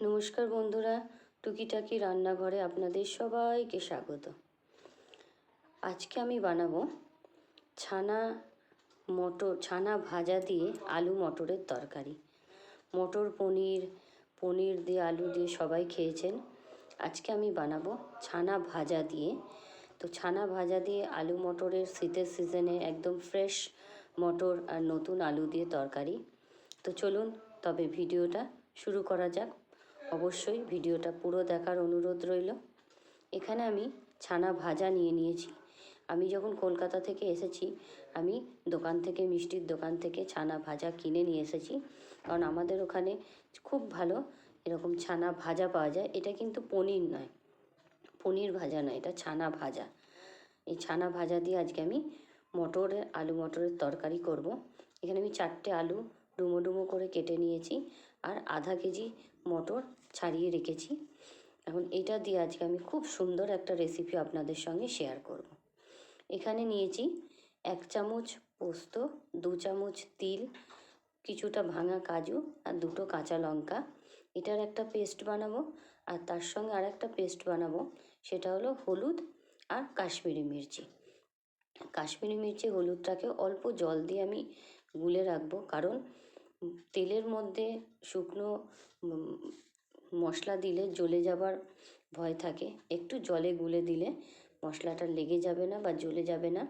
নমস্কার বন্ধুরা, টুকিটাকি রান্নাঘরে আপনাদের সবাইকে স্বাগত। আজকে আমি বানাবো ছানা মটর ছানা ভাজা দিয়ে আলু মটরের তরকারি। মটর, পনির পনির দিয়ে আলু দিয়ে সবাই খেয়েছেন। আজকে আমি বানাবো ছানা ভাজা দিয়ে। তো ছানা ভাজা দিয়ে আলু মটরের শীতের সিজনে একদম ফ্রেশ মটর আর নতুন আলু দিয়ে তরকারি। তো চলুন, তবে ভিডিওটা শুরু করা যাক। অবশ্যই ভিডিওটা পুরো দেখার অনুরোধ রইল। এখানে আমি ছানা ভাজা নিয়ে নিয়েছি। আমি যখন কলকাতা থেকে এসেছি, আমি দোকান থেকে, মিষ্টির দোকান থেকে ছানা ভাজা কিনে নিয়ে এসেছি। কারণ আমাদের ওখানে খুব ভালো এরকম ছানা ভাজা পাওয়া যায়। এটা কিন্তু পনির নয়। পনির ভাজা নয়, এটা ছানা ভাজা। এই ছানা ভাজা দিয়ে আজকে আমি মটরের আলু মটরের তরকারি করব। এখানে আমি চারটে আলু ডুমো ডুমো করে কেটে নিয়েছি। আর আধা কেজি মটর ছাড়িয়ে রেখেছি। এখন এটা দিয়ে আজকে আমি খুব সুন্দর একটা রেসিপি আপনাদের সঙ্গে শেয়ার করব। এখানে নিয়েছি এক চামচ পোস্ত, দু চামচ তিল, কিছুটা ভাঙা কাজু আর দুটো কাঁচা লঙ্কা। এটার একটা পেস্ট বানাবো আর তার সঙ্গে আর একটা পেস্ট বানাবো, সেটা হলো হলুদ আর কাশ্মীরি মির্চি। কাশ্মীরি মির্চি হলুদটাকে অল্প জল দিয়ে আমি গুলে রাখব, কারণ তেলের মধ্যে শুকনো মশলা দিলে জ্বলে যাবার ভয় থাকে। একটু জলে গুলে দিলে মশলাটা লেগে যাবে না বা জ্বলে যাবে না,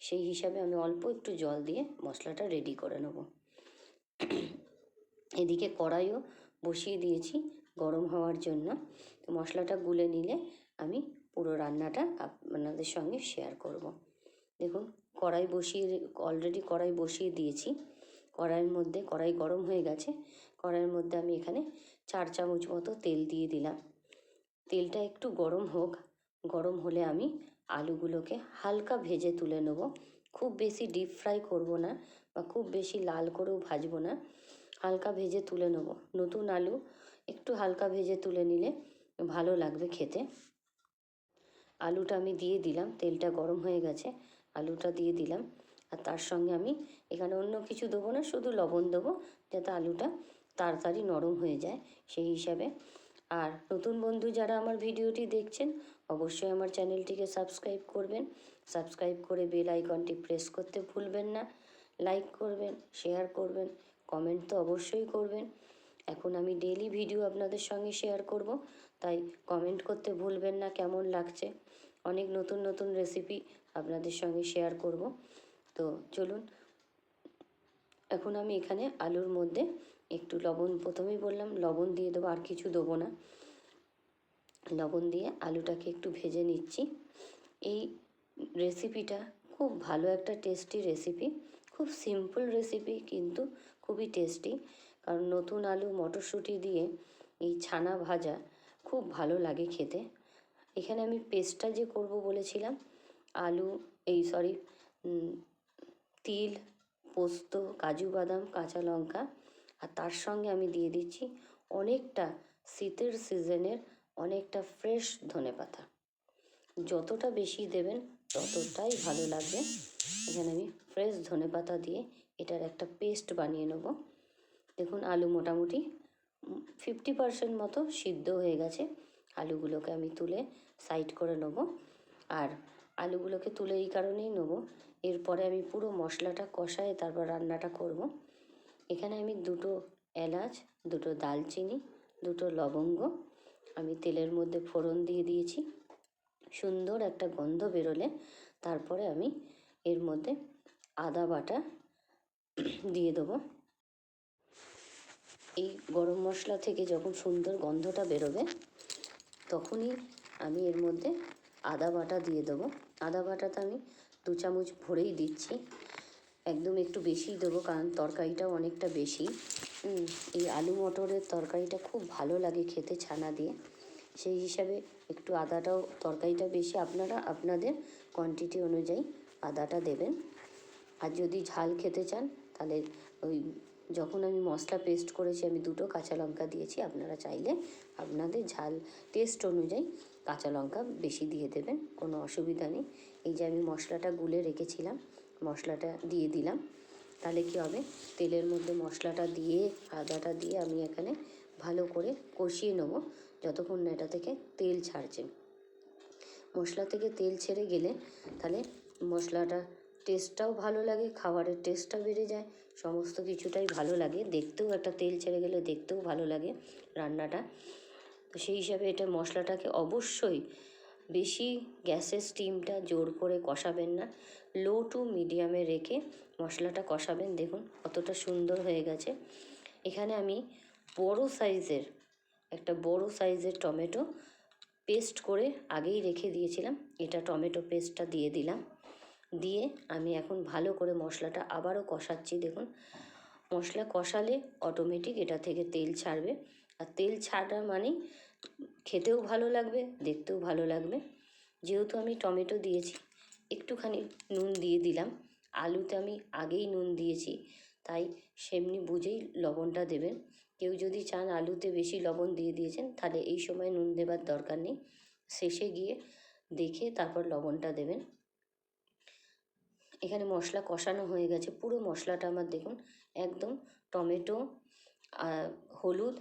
সেই হিসাবে আমি অল্প একটু জল দিয়ে মশলাটা রেডি করে নেব। এদিকে কড়াইও বসিয়ে দিয়েছি গরম হওয়ার জন্য। তো মশলাটা গুলে নিলে আমি পুরো রান্নাটা আপনাদের সঙ্গে শেয়ার করব। দেখুন, কড়াই বসিয়ে অলরেডি কড়াই বসিয়ে দিয়েছি। কড়াইয়ের মধ্যে, কড়াই গরম হয়ে গেছে, কড়াইয়ের মধ্যে আমি এখানে চার চামচ মতো তেল দিয়ে দিলাম। তেলটা একটু গরম হোক, গরম হলে আমি আলুগুলোকে হালকা ভেজে তুলে নেব। খুব বেশি ডিপ ফ্রাই করব না বা খুব বেশি লাল করেও ভাজবো না, হালকা ভেজে তুলে নেব। নতুন আলু একটু হালকা ভেজে তুলে নিলে ভালো লাগবে খেতে। আলুটা আমি দিয়ে দিলাম, তেলটা গরম হয়ে গেছে, আলুটা দিয়ে দিলাম। আর তার সঙ্গে আমি এখানে অন্য কিছু দেবো না, শুধু লবণ দেবো, যাতে আলুটা তাড়াতাড়ি নরম হয়ে যায় সেই হিসাবে। আর নতুন বন্ধু যারা আমার ভিডিওটি দেখছেন, অবশ্যই আমার চ্যানেলটিকে সাবস্ক্রাইব করবেন। সাবস্ক্রাইব করে বেল আইকনটি প্রেস করতে ভুলবেন না। লাইক করবেন, শেয়ার করবেন, কমেন্ট তো অবশ্যই করবেন। এখন আমি ডেলি ভিডিও আপনাদের সঙ্গে শেয়ার করব, তাই কমেন্ট করতে ভুলবেন না, কেমন লাগছে। অনেক নতুন নতুন রেসিপি আপনাদের সঙ্গে শেয়ার করব। তো চলুন, এখন আমি এখানে আলুর মধ্যে একটু লবণ, প্রথমেই বললাম লবণ দিয়ে দেবো, আর কিছু দেবো না। লবণ দিয়ে আলুটাকে একটু ভেজে নিচ্ছি। এই রেসিপিটা খুব ভালো একটা টেস্টি রেসিপি। খুব সিম্পল রেসিপি, কিন্তু খুবই টেস্টি। কারণ নতুন আলু মটরশুঁটি দিয়ে এই ছানা ভাজা খুব ভালো লাগে খেতে। এখানে আমি পেস্টটা যে করব বলেছিলাম, আলু, এই সরি তিল, পোস্ত, কাজু বাদাম, কাঁচা লঙ্কা আর তার সঙ্গে আমি দিয়ে দিচ্ছি অনেকটা শীতের সিজনের অনেকটা ফ্রেশ ধনে পাতা যতটা বেশি দেবেন ততটাই ভালো লাগবে। এখানে আমি ফ্রেশ ধনে পাতা দিয়ে এটার একটা পেস্ট বানিয়ে নেব। দেখুন আলু মোটামুটি ফিফটি পারসেন্ট মতো সিদ্ধ হয়ে গেছে। আলুগুলোকে আমি তুলে সাইড করে নেব। আর আলুগুলোকে তুলে এই কারণেই নেব এরপরে আমি পুরো মশলাটা কষায় তারপর রান্নাটা করব। এখানে আমি দুটো এলাচ, দুটো দালচিনি, দুটো লবঙ্গ, আমি তেলের মধ্যে ফোড়ন দিয়ে দিয়েছি। সুন্দর একটা গন্ধ বেরোলে তারপরে আমি এর মধ্যে আদা বাটা দিয়ে দেবো। এই গরম মশলা থেকে যখন সুন্দর গন্ধটা বেরোবে, তখনই আমি এর মধ্যে আদা বাটা দিয়ে দেবো। আদা বাটাটা আমি দু চামচ ভরেই দিচ্ছি। একদম একটু বেশিই দেবো, কারণ তরকারিটাও অনেকটা বেশি। এই আলু মটরের তরকারিটা খুব ভালো লাগে খেতে ছানা দিয়ে। সেই হিসাবে একটু আদাটাও, তরকারিটা বেশি আপনারা আপনাদের কোয়ান্টিটি অনুযায়ী আদাটা দেবেন। আর যদি ঝাল খেতে চান, তাহলে ওই যখন আমি মশলা পেস্ট করেছি, আমি দুটো কাঁচা লঙ্কা দিয়েছি, আপনারা চাইলে আপনাদের ঝাল টেস্ট অনুযায়ী কাঁচা লঙ্কা বেশি দিয়ে দেবেন, কোনো অসুবিধা নেই। এই যে আমি মশলাটা গুলে রেখেছিলাম, মশলাটা দিয়ে দিলাম। তাহলে কী হবে? তেলের মধ্যে মশলাটা দিয়ে, আদাটা দিয়ে আমি এখানে ভালো করে কষিয়ে নেব, যতক্ষণ না এটা থেকে তেল ছাড়ছে। মশলা থেকে তেল ছেড়ে গেলে তাহলে মশলাটা টেস্টটাও ভালো লাগে, খাবারের টেস্টটা বেড়ে যায়। সমস্ত কিছুটাই ভালো লাগে। দেখতেও একটা তেল ছেড়ে গেলে দেখতেও ভালো লাগে রান্নাটা। তো সেই হিসাবে এটা মশলাটাকে অবশ্যই বেশি গ্যাসের স্টিমটা জোর করে কষাবেন না। লো টু মিডিয়ামে রেখে মশলাটা কষাবেন। দেখুন কতটা সুন্দর হয়ে গেছে। এখানে আমি বড় সাইজের, একটা বড় সাইজের টমেটো পেস্ট করে আগেই রেখে দিয়েছিলাম। এটা টমেটো পেস্টটা দিয়ে দিলাম। দিয়ে আমি এখন ভালো করে মশলাটা আবারও কষাচ্ছি। দেখুন, মশলা কষালে অটোমেটিক এটা থেকে তেল ছাড়বে। আর তেল ছাড়া মানেই খেতেও ভালো লাগবে, দেখতেও ভালো লাগবে। যেহেতু আমি টমেটো দিয়েছি, একটুখানি নুন দিয়ে দিলাম। আলুতে আমি আগেই নুন দিয়েছি, তাই সেমনি বুঝেই লবণটা দেবেন। কেউ যদি চান আলুতে বেশি লবণ দিয়ে দিয়েছেন, তাহলে এই সময় নুন দেবার দরকার নেই। শেষে গিয়ে দেখে তারপর লবণটা দেবেন। এখানে মশলা কষানো হয়ে গেছে, পুরো মশলাটা আমার দেখুন, একদম টমেটো হলুদ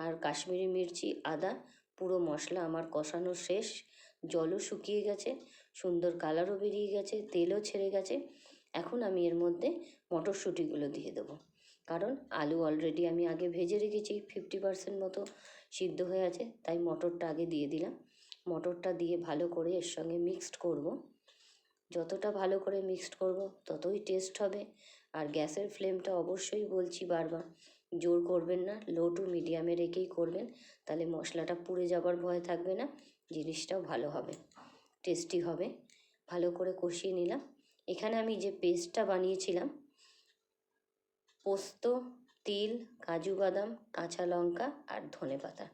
আর কাশ্মীরি মির্চি, আদা, পুরো মশলা আমার কষানো শেষ। জলও শুকিয়ে গেছে, সুন্দর কালারও বেরিয়ে গেছে, তেলও ছেড়ে গেছে। এখন আমি এর মধ্যে মটরশুঁটিগুলো দিয়ে দেবো। কারণ আলু অলরেডি আমি আগে ভেজে রেখেছি ফিফটি পার্সেন্ট মতো সিদ্ধ হয়ে আছে, তাই মটরটা আগে দিয়ে দিলাম। মটরটা দিয়ে ভালো করে এর সঙ্গে মিক্সড করব। যতটা ভালো করে মিক্সড করব, ততই টেস্ট হবে। আর গ্যাসের ফ্লেমটা অবশ্যই বলছি বারবার জোর করবেন না লো টু মিডিয়ামে রেখেই করবেন। তাহলে মশলাটা পুড়ে যাবার ভয় থাকবে না, জিনিসটাও ভালো হবে টেস্টি হবে। ভালো করে কষিয়ে নিলাম। এখানে আমি যে পেস্টটা বানিয়েছিলাম, পোস্ত, তিল, কাজু বাদাম, কাঁচা লঙ্কা আর ধনে পাতা।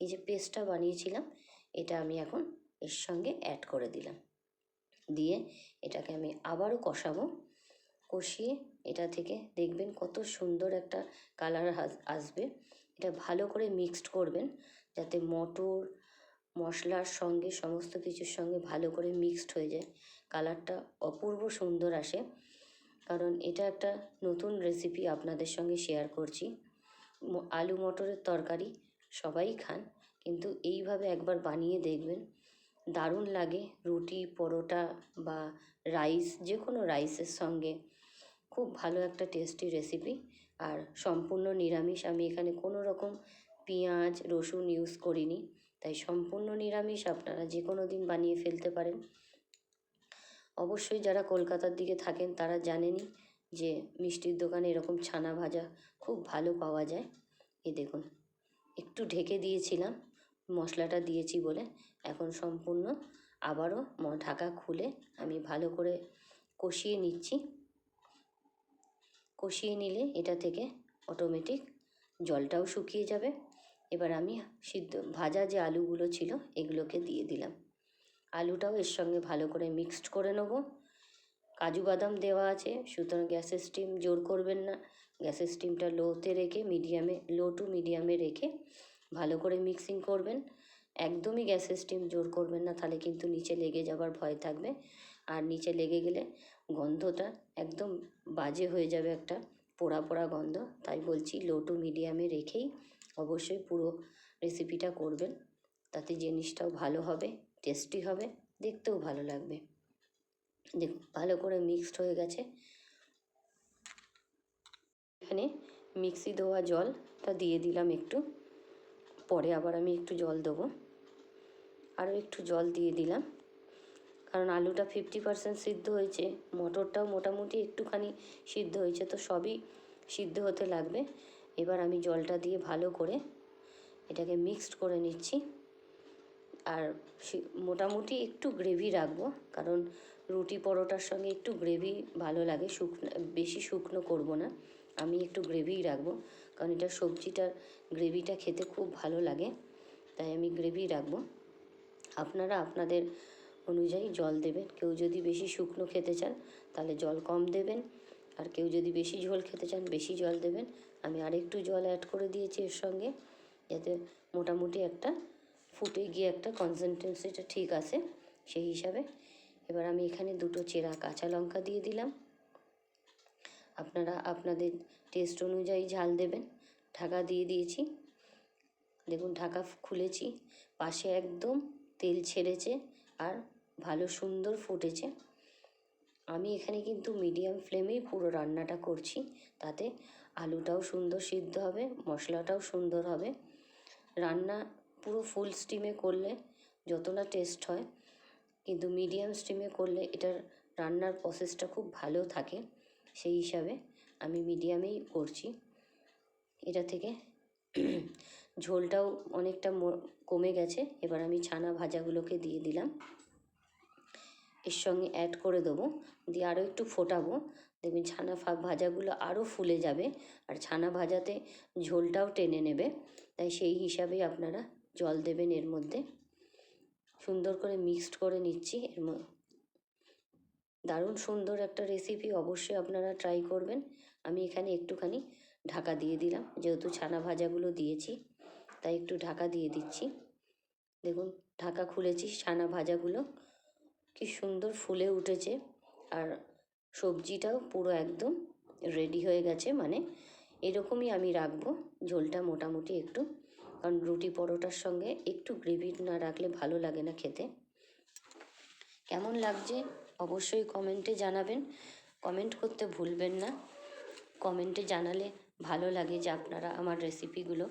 এই যে পেস্টটা বানিয়েছিলাম, এটা আমি এখন এর সঙ্গে অ্যাড করে দিলাম। দিয়ে এটাকে আমি আবারও কষাবো। কষিয়ে এটা থেকে দেখবেন কত সুন্দর একটা কালার আসবে। এটা ভালো করে মিক্সড করবেন যাতে মটর, মশলার সঙ্গে, সমস্ত কিছুর সঙ্গে ভালো করে মিক্সড হয়ে যায়। কালারটা অপূর্ব সুন্দর আসে। কারণ এটা একটা নতুন রেসিপি আপনাদের সঙ্গে শেয়ার করছি। আলু মটরের তরকারি সবাই খান, কিন্তু এইভাবে একবার বানিয়ে দেখবেন। দারুণ লাগে। রুটি, পরোটা বা রাইস যে কোনো রাইসের সঙ্গে খুব ভালো একটা টেস্টি রেসিপি আর সম্পূর্ণ নিরামিষ। আমি এখানে কোনো রকম পেঁয়াজ, রসুন ইউজ করিনি। তাই সম্পূর্ণ নিরামিষ আপনারা যে কোনো দিন বানিয়ে ফেলতে পারেন। অবশ্যই যারা কলকাতার দিকে থাকেন তারা জানেনই যে মিষ্টির দোকানে এরকম ছানা ভাজা খুব ভালো পাওয়া যায়। এ দেখুন, একটু ঢেকে দিয়েছিলাম, মশলাটা দিয়েছি বলে। এখন সম্পূর্ণ আবারও ঢাকা খুলে আমি ভালো করে কষিয়ে নিচ্ছি। কষিয়ে নিলে এটা থেকে অটোমেটিক জলটাও শুকিয়ে যাবে। এবার আমি সিদ্ধ, ভাজা যে আলুগুলো ছিল এগুলোকে দিয়ে দিলাম। আলুটাও এর সঙ্গে ভালো করে মিক্সড করে নেব। কাজু বাদাম দেওয়া আছে, সুতরাং গ্যাসের স্টিম জোর করবেন না। গ্যাসের স্টিমটা লোতে রেখে মিডিয়ামে লো টু মিডিয়ামে রেখে ভালো করে মিক্সিং করবেন। একদমই গ্যাসের স্টিম জোর করবেন না, তাহলে কিন্তু নিচে লেগে যাবার ভয় থাকবে। আর নিচে লেগে গেলে গন্ধটা একদম বাজে হয়ে যাবে একটা পোড়া পোড়া গন্ধ। তাই বলছি লো টু মিডিয়ামে রেখেই অবশ্যই পুরো রেসিপিটা করবেন। তাতে জিনিসটাও ভালো হবে টেস্টি হবে, দেখতেও ভালো লাগবে। দেখুন ভালো করে মিক্সড হয়ে গেছে। এখানে মিক্সি দেওয়া জলটা দিয়ে দিলাম একটু। পরে আবার আমি একটু জল দেবো। আরও একটু জল দিয়ে দিলাম। কারণ আলুটা ফিফটি পার্সেন্ট সিদ্ধ হয়েছে, মটরটাও মোটামুটি একটুখানি সিদ্ধ হয়েছে, তো সবই সিদ্ধ হতে লাগবে। এবার আমি জলটা দিয়ে ভালো করে এটাকে মিক্সড করে নিচ্ছি। আর মোটামুটি একটু গ্রেভি রাখব, কারণ রুটি পরোটার সঙ্গে একটু গ্রেভি ভালো লাগে, শুকনো, বেশি শুকনো করব না। আমি একটু গ্রেভিই রাখব, কারণ এটা সবজিটার গ্রেভিটা খেতে খুব ভালো লাগে, তাই আমি গ্রেভি রাখব। আপনারা আপনাদের অনুযায়ী জল দেবেন। কেউ যদি বেশি শুকনো খেতে চান, তাহলে জল কম দেবেন। আর কেউ যদি বেশি ঝোল খেতে চান, বেশি জল দেবেন। আমি আরেকটু জল অ্যাড করে দিয়েছি এর সঙ্গে। যাতে মোটামুটি একটা ফুটে গিয়ে একটা কনসিস্টেন্সিটা ঠিক আছে সেই হিসাবে। এবার আমি এখানে দুটো চেরা কাঁচা লঙ্কা দিয়ে দিলাম। আপনারা আপনাদের টেস্ট অনুযায়ী ঝাল দেবেন। ঢাকা দিয়ে দিয়েছি। দেখুন, ঢাকা খুলেছি। পাশে একদম তেল ছেড়েছে। আর ভালো সুন্দর ফুটেছে। আমি এখানে কিন্তু মিডিয়াম ফ্লেমেই পুরো রান্নাটা করছি। তাতে আলুটাও সুন্দর সিদ্ধ হবে, মশলাটাও সুন্দর হবে। রান্না পুরো ফুল স্টিমে করলে যতটা টেস্ট হয়, কিন্তু মিডিয়াম স্টিমে করলে এটার রান্নার প্রসেসটা খুব ভালো থাকে। সেই হিসাবে আমি মিডিয়ামেই করছি। এটা থেকে ঝোলটাও অনেকটা কমে গেছে। এবার আমি ছানা ভাজাগুলোকে দিয়ে দিলাম। এর সঙ্গে অ্যাড করে দেবো। দিয়ে আরও একটু ফোটাবো। দেখবেন ছানা ভাজাগুলো আরও ফুলে যাবে। আর ছানা ভাজাতে ঝোলটাও টেনে নেবে। তাই সেই হিসাবেই আপনারা জল দেবেন এর মধ্যে। সুন্দর করে মিক্সড করে নিচ্ছি এর দারুণ সুন্দর একটা রেসিপি অবশ্যই আপনারা ট্রাই করবেন। আমি এখানে একটুখানি ঢাকা দিয়ে দিলাম। যেহেতু ছানা ভাজাগুলো দিয়েছি, তাই একটু ঢাকা দিয়ে দিচ্ছি। দেখুন, ঢাকা খুলেছি ছানা ভাজাগুলো। কি সুন্দর ফুলে উঠেছে। আর সবজিটাও পুরো একদম রেডি হয়ে গেছে মানে এরকমই আমি রাখব। ঝোলটা মোটামুটি একটু, কারণ রুটি পরোটার সঙ্গে একটু গ্রেভি না রাখলে ভালো লাগে না খেতে। কেমন লাগছে অবশ্যই কমেন্টে জানাবেন। কমেন্ট করতে ভুলবেন না। কমেন্টে জানালে ভালো লাগে যে আপনারা আমার রেসিপিগুলো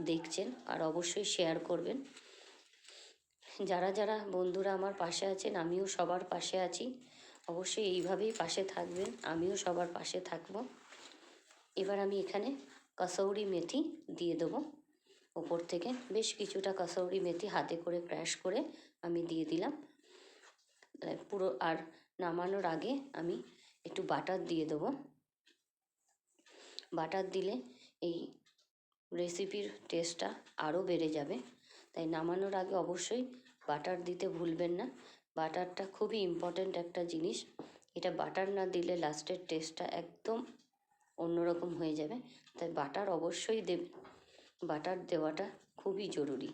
দেখছেন, আর অবশ্যই শেয়ার করবেন। যারা যারা বন্ধুরা আমার পাশে আছেন, আমিও সবার পাশে আছি। অবশ্যই এইভাবেই পাশে থাকবেন, আমিও সবার পাশে থাকব। এবার আমি এখানে কসৌরি মেথি দিয়ে দেবো। ওপর থেকে বেশ কিছুটা কসৌরি মেথি হাতে করে ক্র্যাশ করে আমি দিয়ে দিলাম। পুরো, আর নামানোর আগে আমি একটু বাটার দিয়ে দেবো। বাটার দিলে এই রেসিপির টেস্টটা আরও বেড়ে যাবে। তাই নামানোর আগে অবশ্যই বাটার দিতে ভুলবেন না। বাটারটা খুবই ইম্পর্ট্যান্ট একটা জিনিস। এটা বাটার না দিলে লাস্টের টেস্টটা একদম অন্যরকম হয়ে যাবে। তাই বাটার অবশ্যই দেবে। বাটার দেওয়াটা খুবই জরুরি।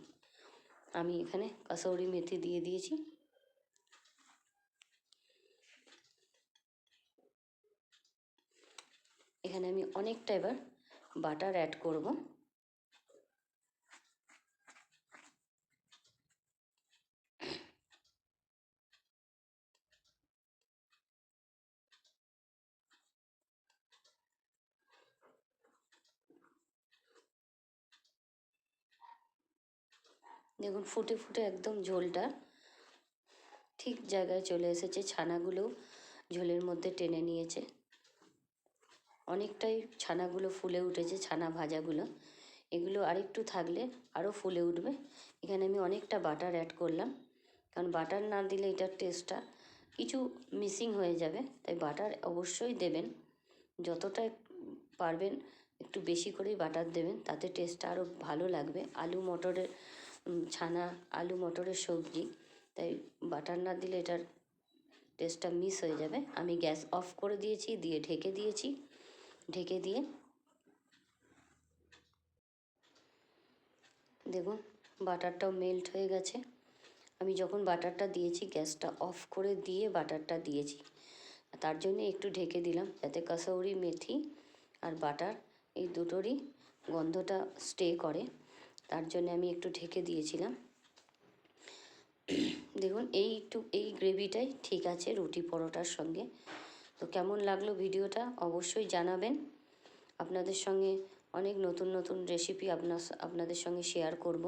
আমি এখানে কাসৌরি মেথি দিয়ে দিয়েছি। এখানে আমি অনেকটা এবার বাটার অ্যাড করব। দেখুন, ফুটে ফুটে একদম ঝোলটা ঠিক জায়গায় চলে এসেছে। ছানাগুলো ঝোলের মধ্যে টেনে নিয়েছে। অনেকটাই ছানাগুলো ফুলে উঠেছে, ছানা ভাজাগুলো। এগুলো আরেকটু থাকলে আরও ফুলে উঠবে। এখানে আমি অনেকটা বাটার অ্যাড করলাম। কারণ বাটার না দিলে এটার টেস্টটা কিছু মিসিং হয়ে যাবে। তাই বাটার অবশ্যই দেবেন। যতটা পারবেন একটু বেশি করেই বাটার দেবেন, তাতে টেস্টটা আরও ভালো লাগবে। আলু মটরের ছানা, আলু মটরের সবজি। তাই বাটার না দিলে এটার টেস্টটা মিস হয়ে যাবে। আমি গ্যাস অফ করে দিয়েছি, দিয়ে ঢেকে দিয়েছি। ঢেকে দিয়ে দেখুন বাটারটাও মেল্ট হয়ে গেছে। আমি যখন বাটারটা দিয়েছি গ্যাসটা অফ করে দিয়ে বাটারটা দিয়েছি। তার জন্য একটু ঢেকে দিলাম, যাতে কাসৌরি মেথি আর বাটার এই দুটোরই গন্ধটা স্টে করে। তার জন্য আমি একটু ঢেকে দিয়েছিলাম। দেখুন, এই একটু, এই গ্রেভিটাই ঠিক আছে রুটি পরোটার সঙ্গে। তো কেমন লাগল ভিডিওটা অবশ্যই জানাবেন। আপনাদের সঙ্গে অনেক নতুন নতুন রেসিপি আপনার আপনাদের সঙ্গে শেয়ার করব।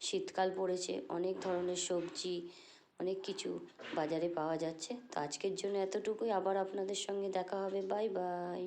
শীতকাল পড়েছে, অনেক ধরনের সবজি, অনেক কিছু বাজারে পাওয়া যাচ্ছে। তো আজকের জন্য এতটুকুই। আবার আপনাদের সঙ্গে দেখা হবে। Bye bye.